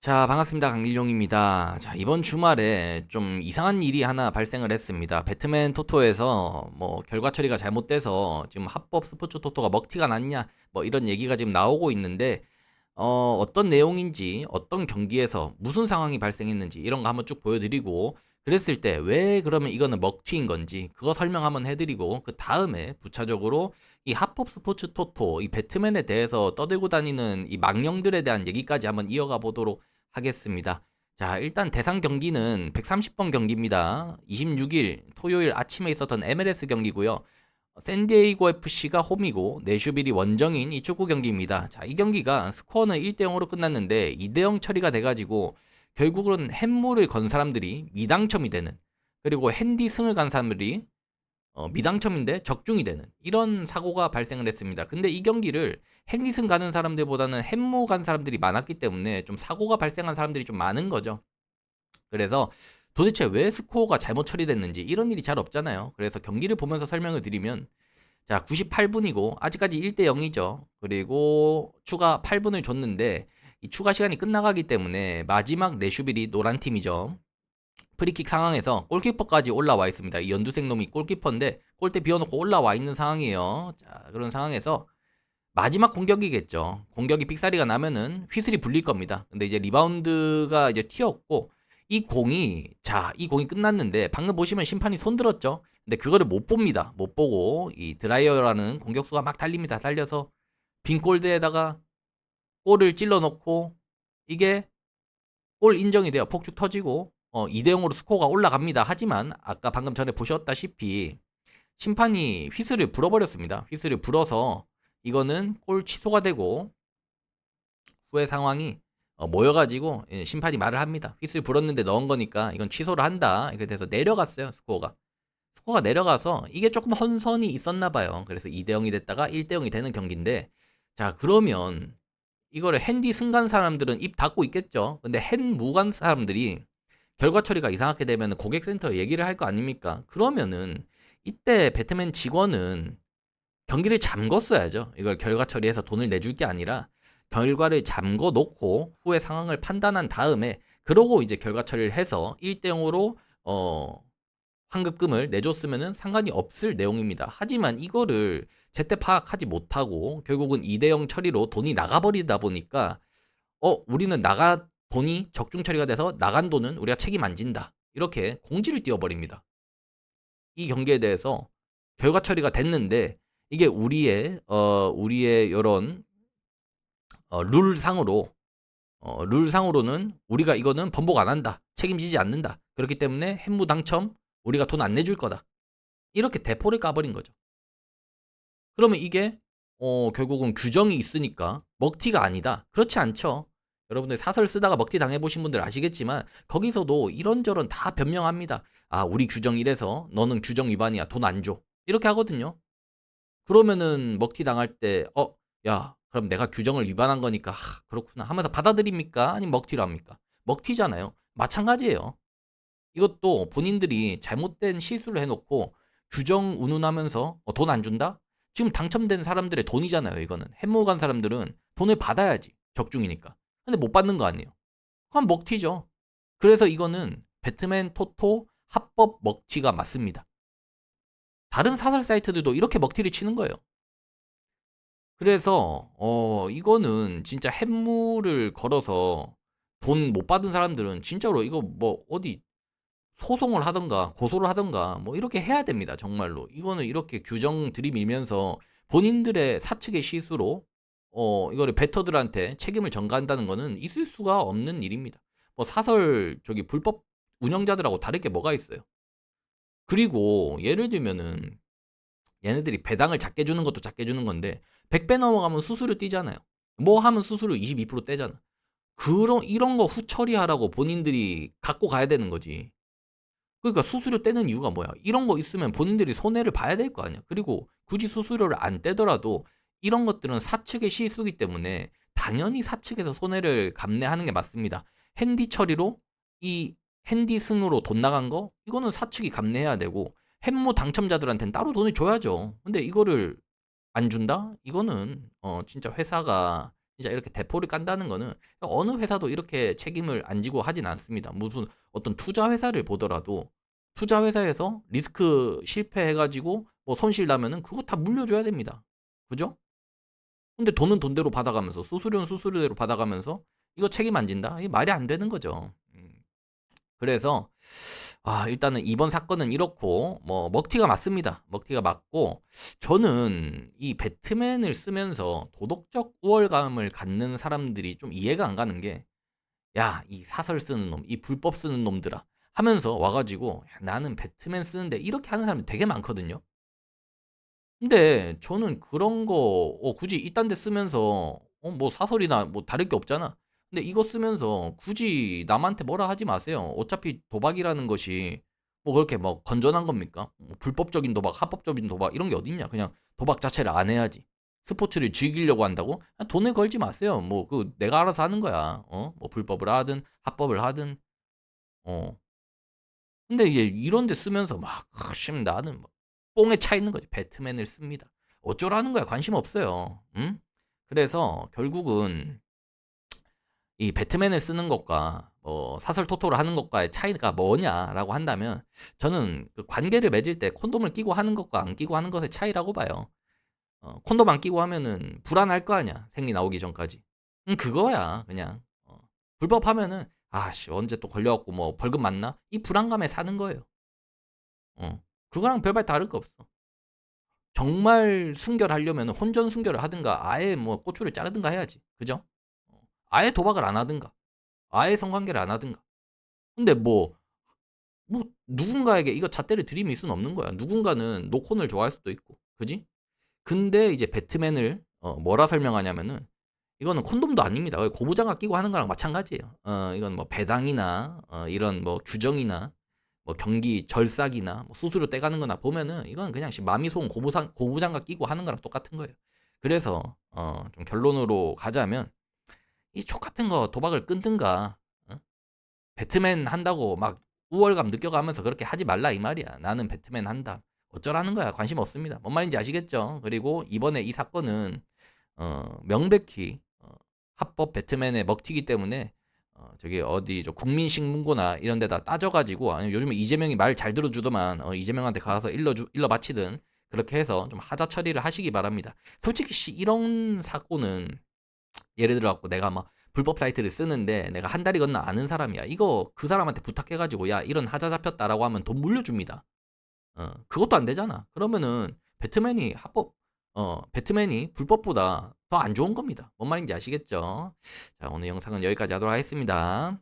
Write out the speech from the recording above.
자, 반갑습니다. 강일용입니다. 자, 이번 주말에 좀 이상한 일이 하나 발생을 했습니다. 배트맨 토토에서 뭐 결과 처리가 잘못돼서 지금 합법 스포츠 토토가 먹튀가 났냐 뭐 이런 얘기가 지금 나오고 있는데 어, 어떤 내용인지 어떤 경기에서 무슨 상황이 발생했는지 이런 거 한번 쭉 보여드리고 그랬을 때 왜 그러면 이거는 먹튀인 건지 그거 설명 한번 해드리고 그 다음에 부차적으로 이 합법 스포츠 토토 이 배트맨에 대해서 떠들고 다니는 이 망령들에 대한 얘기까지 한번 이어가 보도록 하겠습니다. 자, 일단 대상 경기는 130번 경기입니다. 26일 토요일 아침에 있었던 MLS 경기고요. 샌디에이고 FC가 홈이고 내슈빌이 원정인 이 축구 경기입니다. 자, 이 경기가 스코어는 1대 0으로 끝났는데 2대 0 처리가 돼 가지고 결국은 햄물을 건 사람들이 미당첨이 되는 그리고 핸디 승을 간 사람들이 어, 미당첨인데 적중이 되는 이런 사고가 발생을 했습니다. 근데 이 경기를 핸디승 가는 사람들보다는 햄무 간 사람들이 많았기 때문에 좀 사고가 발생한 사람들이 좀 많은 거죠. 그래서 도대체 왜 스코어가 잘못 처리됐는지 이런 일이 잘 없잖아요. 그래서 경기를 보면서 설명을 드리면 자 98분이고 아직까지 1대 0이죠. 그리고 추가 8분을 줬는데 이 추가 시간이 끝나가기 때문에 마지막 내슈빌이 노란 팀이죠. 프리킥 상황에서 골키퍼까지 올라와 있습니다. 이 연두색 놈이 골키퍼인데 골대 비워놓고 올라와 있는 상황이에요. 자 그런 상황에서 마지막 공격이겠죠. 공격이 삑사리가 나면은 휘슬이 불릴 겁니다. 근데 이제 리바운드가 이제 튀었고 이 공이 자, 이 공이 끝났는데 방금 보시면 심판이 손 들었죠. 근데 그거를 못 봅니다. 못 보고 이 드라이어라는 공격수가 막 달립니다. 달려서 빈 골대에다가 골을 찔러 놓고 이게 골 인정이 돼요. 폭죽 터지고 어 2대 0으로 스코어가 올라갑니다. 하지만 아까 방금 전에 보셨다시피 심판이 휘슬을 불어버렸습니다. 휘슬을 불어서 이거는 골 취소가 되고 후에 상황이 어, 모여가지고 예, 심판이 말을 합니다. 휘슬 불었는데 넣은 거니까 이건 취소를 한다. 돼서 내려갔어요 스코어가. 스코어가 내려가서 이게 조금 헌선이 있었나 봐요. 그래서 2대 0이 됐다가 1대 0이 되는 경기인데 자 그러면 이거를 핸디 승간 사람들은 입 닫고 있겠죠. 근데 핸 무간 사람들이 결과 처리가 이상하게 되면 고객센터에 얘기를 할 거 아닙니까? 그러면은 이때 배트맨 직원은 경기를 잠궜어야죠. 이걸 결과 처리해서 돈을 내줄 게 아니라 결과를 잠궈 놓고 후에 상황을 판단한 다음에 그러고 이제 결과 처리를 해서 1대 0으로 어 환급금을 내줬으면은 상관이 없을 내용입니다. 하지만 이거를 제때 파악하지 못하고 결국은 2대 0 처리로 돈이 나가버리다 보니까 어 우리는 나가 돈이 적중 처리가 돼서 나간 돈은 우리가 책임 안 진다. 이렇게 공지를 띄워버립니다. 이 경기에 대해서 결과 처리가 됐는데 이게 우리의 어 우리의 이런 어, 룰상으로 어, 룰상으로는 우리가 이거는 번복 안 한다. 책임지지 않는다. 그렇기 때문에 햄무 당첨 우리가 돈 안 내줄 거다. 이렇게 대포를 까버린 거죠. 그러면 이게 어, 결국은 규정이 있으니까 먹튀가 아니다. 그렇지 않죠. 여러분들 사설 쓰다가 먹튀 당해보신 분들 아시겠지만 거기서도 이런저런 다 변명합니다. 아 우리 규정 이래서 너는 규정 위반이야 돈 안 줘. 이렇게 하거든요. 그러면은 먹튀 당할 때 어 야 그럼 내가 규정을 위반한 거니까 하, 그렇구나 하면서 받아들입니까? 아니면 먹튀를 합니까? 먹튀잖아요. 마찬가지예요. 이것도 본인들이 잘못된 실수를 해놓고 규정 운운하면서 어, 돈안 준다? 지금 당첨된 사람들의 돈이잖아요. 이거는 햄무 간 사람들은 돈을 받아야지 적중이니까. 근데 못 받는 거 아니에요. 그럼 먹튀죠. 그래서 이거는 배트맨 토토 합법 먹튀가 맞습니다. 다른 사설 사이트들도 이렇게 먹튀를 치는 거예요. 그래서 어 이거는 진짜 햄물을 걸어서 돈 못 받은 사람들은 진짜로 이거 뭐 어디 소송을 하던가 고소를 하던가 뭐 이렇게 해야 됩니다. 정말로. 이거는 이렇게 규정 들이밀면서 본인들의 사측의 실수로 어 이거를 베터들한테 책임을 전가한다는 거는 있을 수가 없는 일입니다. 뭐 사설 저기 불법 운영자들하고 다를 게 뭐가 있어요. 그리고 예를 들면은 얘네들이 배당을 작게 주는 것도 작게 주는 건데 100배 넘어가면 수수료 떼잖아요. 뭐 하면 수수료 22% 떼잖아. 그런 이런 거 후처리하라고 본인들이 갖고 가야 되는 거지. 그러니까 수수료 떼는 이유가 뭐야? 이런 거 있으면 본인들이 손해를 봐야 될 거 아니야. 그리고 굳이 수수료를 안 떼더라도 이런 것들은 사측의 실수기 때문에 당연히 사측에서 손해를 감내하는 게 맞습니다. 핸디 처리로 이 핸디 승으로 돈 나간 거 이거는 사측이 감내해야 되고 햄무 당첨자들한테는 따로 돈을 줘야죠. 근데 이거를 안 준다? 이거는 어 진짜 회사가 진짜 이렇게 대포를 깐다는 거는 어느 회사도 이렇게 책임을 안 지고 하진 않습니다. 무슨 어떤 투자 회사를 보더라도 투자 회사에서 리스크 실패해가지고 뭐 손실 나면은 그거 다 물려줘야 됩니다. 그죠? 근데 돈은 돈대로 받아가면서 수수료는 수수료대로 받아가면서 이거 책임 안 진다? 이게 말이 안 되는 거죠. 음. 그래서 아, 일단은 이번 사건은 이렇고 뭐 먹튀가 맞습니다. 먹튀가 맞고 저는 이 배트맨을 쓰면서 도덕적 우월감을 갖는 사람들이 좀 이해가 안 가는 게 야, 이 사설 쓰는 놈, 이 불법 쓰는 놈들아 하면서 와가지고 야, 나는 배트맨 쓰는데 이렇게 하는 사람이 되게 많거든요. 근데 저는 그런 거 어, 굳이 이딴 데 쓰면서 어, 뭐 사설이나 뭐 다를 게 없잖아. 근데 이거 쓰면서 굳이 남한테 뭐라 하지 마세요. 어차피 도박이라는 것이 뭐 그렇게 뭐 건전한 겁니까? 뭐 불법적인 도박, 합법적인 도박 이런 게 어딨냐? 그냥 도박 자체를 안 해야지. 스포츠를 즐기려고 한다고? 돈을 걸지 마세요. 뭐 그 내가 알아서 하는 거야. 어? 뭐 불법을 하든 합법을 하든 어. 근데 이제 이런 데 쓰면서 막 심 나는 막 뽕에 차 있는 거지. 배트맨을 씁니다. 어쩌라는 거야? 관심 없어요. 응? 그래서 결국은 이 배트맨을 쓰는 것과 뭐 사설 토토를 하는 것과의 차이가 뭐냐라고 한다면 저는 그 관계를 맺을 때 콘돔을 끼고 하는 것과 안 끼고 하는 것의 차이라고 봐요. 어, 콘돔 안 끼고 하면은 불안할 거 아니야. 생리 나오기 전까지. 응, 그거야. 그냥. 어, 불법하면은 아씨 언제 또 걸려갖고 뭐 벌금 맞나? 이 불안감에 사는 거예요. 어, 그거랑 별발 다를 거 없어. 정말 순결하려면 혼전 순결을 하든가 아예 뭐 꼬추를 자르든가 해야지. 그죠? 어, 아예 도박을 안 하든가. 아예 성관계를 안 하든가. 근데 뭐, 뭐, 누군가에게 이거 잣대를 들이밀 수는 없는 거야. 누군가는 노콘을 좋아할 수도 있고. 그지? 근데 이제 배트맨을, 어, 뭐라 설명하냐면은, 이거는 콘돔도 아닙니다. 고무장갑 끼고 하는 거랑 마찬가지예요. 어, 이건 뭐 배당이나, 어, 이런 뭐 규정이나, 뭐 경기 절삭이나, 뭐 수수료 떼가는 거나 보면은, 이건 그냥 마미송 고무상, 고무장갑 끼고 하는 거랑 똑같은 거예요. 그래서, 어, 좀 결론으로 가자면, 이 촉 같은 거 도박을 끊든가 어? 배트맨 한다고 막 우월감 느껴가면서 그렇게 하지 말라 이 말이야. 나는 배트맨 한다. 어쩌라는 거야. 관심 없습니다. 뭔 말인지 아시겠죠? 그리고 이번에 이 사건은 어, 명백히 어, 합법 배트맨의 먹튀기 때문에 어, 저기 어디 저 국민신문고나 이런 데다 따져가지고 아니 요즘에 이재명이 말 잘 들어주더만 어, 이재명한테 가서 일러주 일러 바치든 그렇게 해서 좀 하자 처리를 하시기 바랍니다. 솔직히 씨, 이런 사고는 예를 들어 갖고 내가 막 불법 사이트를 쓰는데 내가 한 달이 건너 아는 사람이야. 이거 그 사람한테 부탁해가지고 야 이런 하자 잡혔다라고 하면 돈 물려줍니다. 어 그것도 안 되잖아. 그러면은 배트맨이 합법 어 배트맨이 불법보다 더 안 좋은 겁니다. 뭔 말인지 아시겠죠? 자 오늘 영상은 여기까지 하도록 하겠습니다.